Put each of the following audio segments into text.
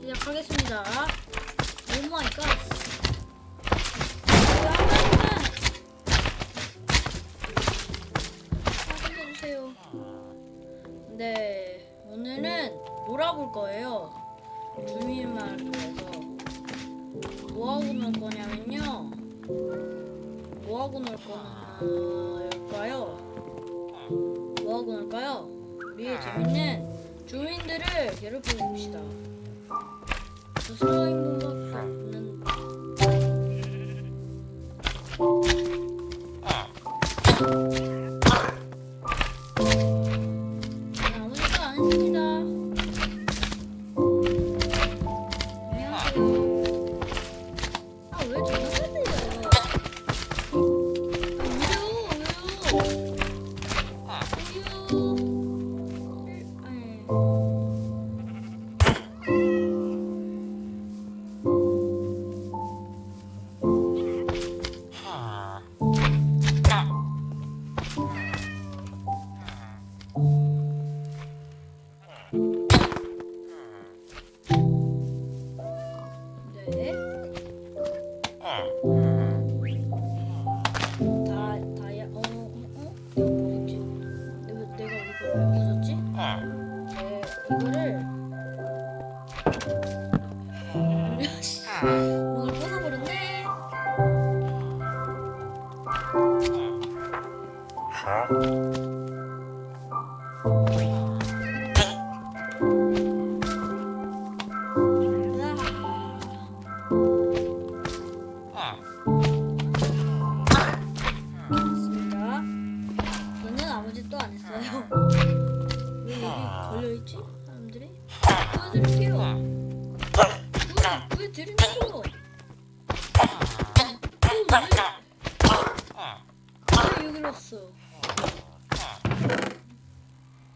시작하겠습니다. 오 마이 갓. 해주세요. 네, 오늘은 놀아볼 거예요. 주민마을에서 뭐하고 놀 거냐면요. 뭐하고 놀 거일까요? 뭐하고 놀까요? 우리의 재밌는 주민들을 괴롭혀 봅시다. Ah.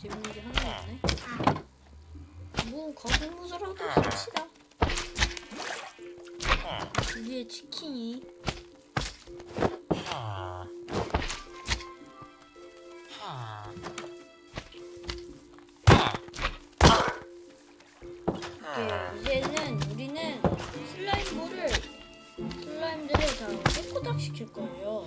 재밌는 게 하나도 없네. 뭐, 거북무서라도 씁시다. 우리의 치킨이 네, 이제는 우리는 슬라임볼을 슬라임들을 다 깨꼬닥 시킬 거예요.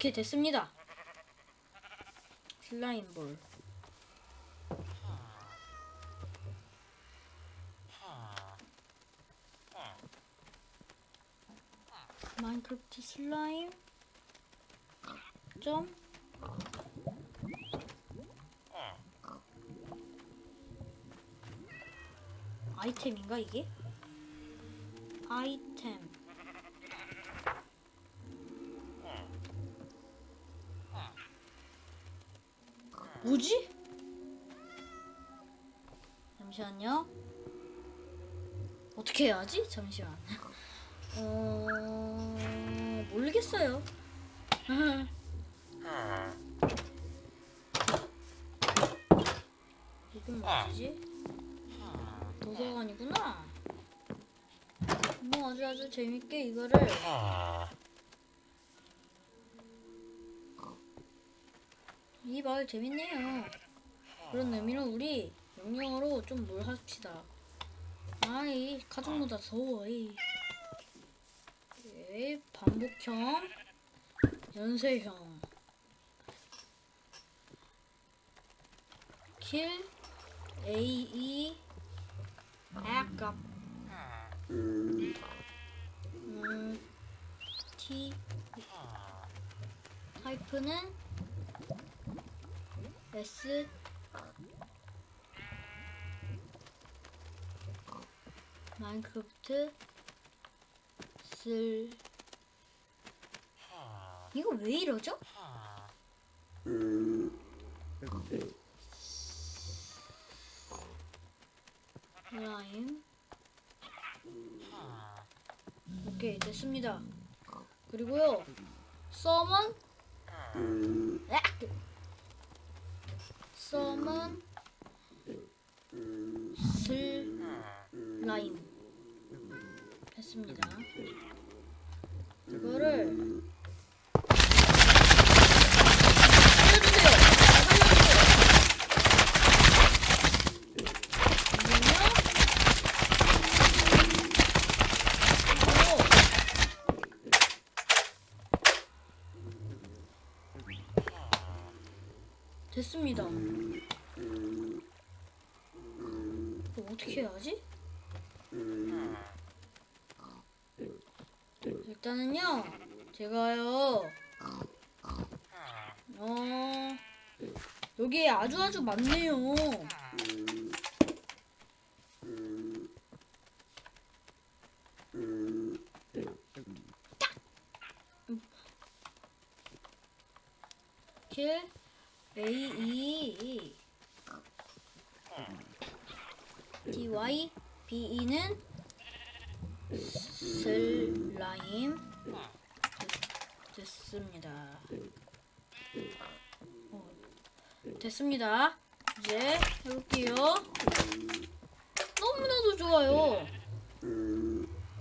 이렇게 됐습니다. 슬라임볼. 마인크래프트 슬라임 점 아이템인가 이게? 아이템 뭐지? 잠시만요. 어떻게 해야 하지? 잠시만. 어 모르겠어요. 이건 뭐지? 도서관이구나. 뭐 아주 아주 재밌게 이거를 이 마을 재밌네요. 그런 의미로 우리 명령어로 좀뭘 합시다. 아이 가족 모자 더워. 이 예, 반복형, 연쇄형, 킬, A E, 액갑, 음, T, 타이프는 S 마인크래프트 쓸 이거 왜 이러죠? 라임 오케이 됐습니다 그리고요 서먼 야! 서먼 슬라임 했습니다. 이거를 살려주세요. 살려주세요. 잠깐만요. 됐습니다. 이거 어떻게 해야지? 일단은요, 제가요, 어, 여기 아주 아주 많네요. 킬 A E D Y B E는 슬라임 됐- 됐습니다. 어, 됐습니다. 이제 해볼게요. 너무나도 좋아요.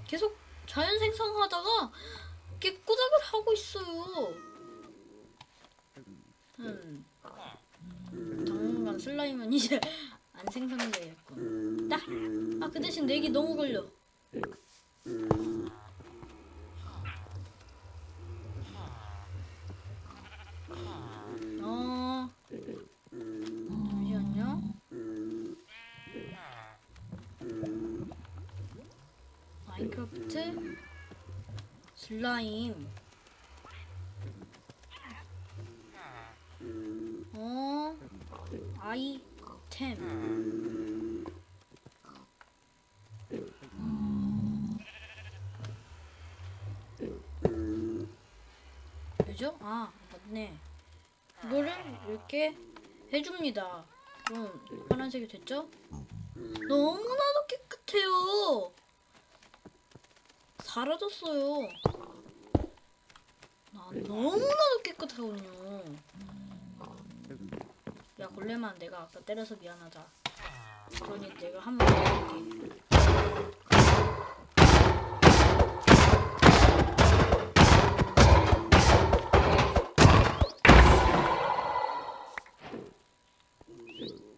계속 자연 생성하다가 이렇게 꼬닥을 하고 있어요. 음. 당분간 슬라임은 이제 안 생성되겠군. 나? 아, 그 대신 내기 너무 걸려. 어. 잠시만요. 마인크래프트 슬라임. 어. 아이템. 왜죠? 아, 맞네. 이거를 이렇게 해줍니다. 그럼 파란색이 됐죠? 너무나도 깨끗해요. 사라졌어요. 아, 너무나도 깨끗하군요. 야, 걸레만 내가 아까 때려서 미안하다. 그러니 내가 한번 해볼게.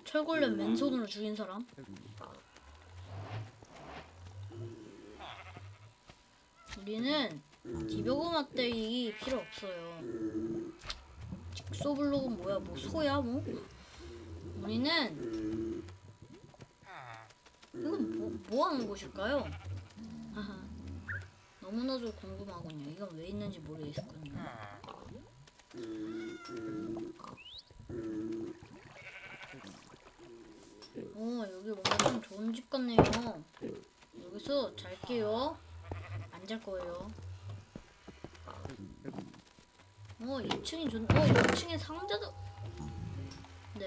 철골렘 맨손으로 죽인 사람? 우리는 디버그 막대기 필요 없어요. 직소블록은 뭐야? 뭐 소야 뭐? 우리는 이건 뭐, 뭐 하는 곳일까요? 너무나도 궁금하군요. 이건 왜 있는지 모르겠군요. 어 여기 뭔가 좀 좋은 집 같네요. 여기서 잘게요. 안 잘 거예요. 어 2층이 좋. 어 2층에 상자도. 네.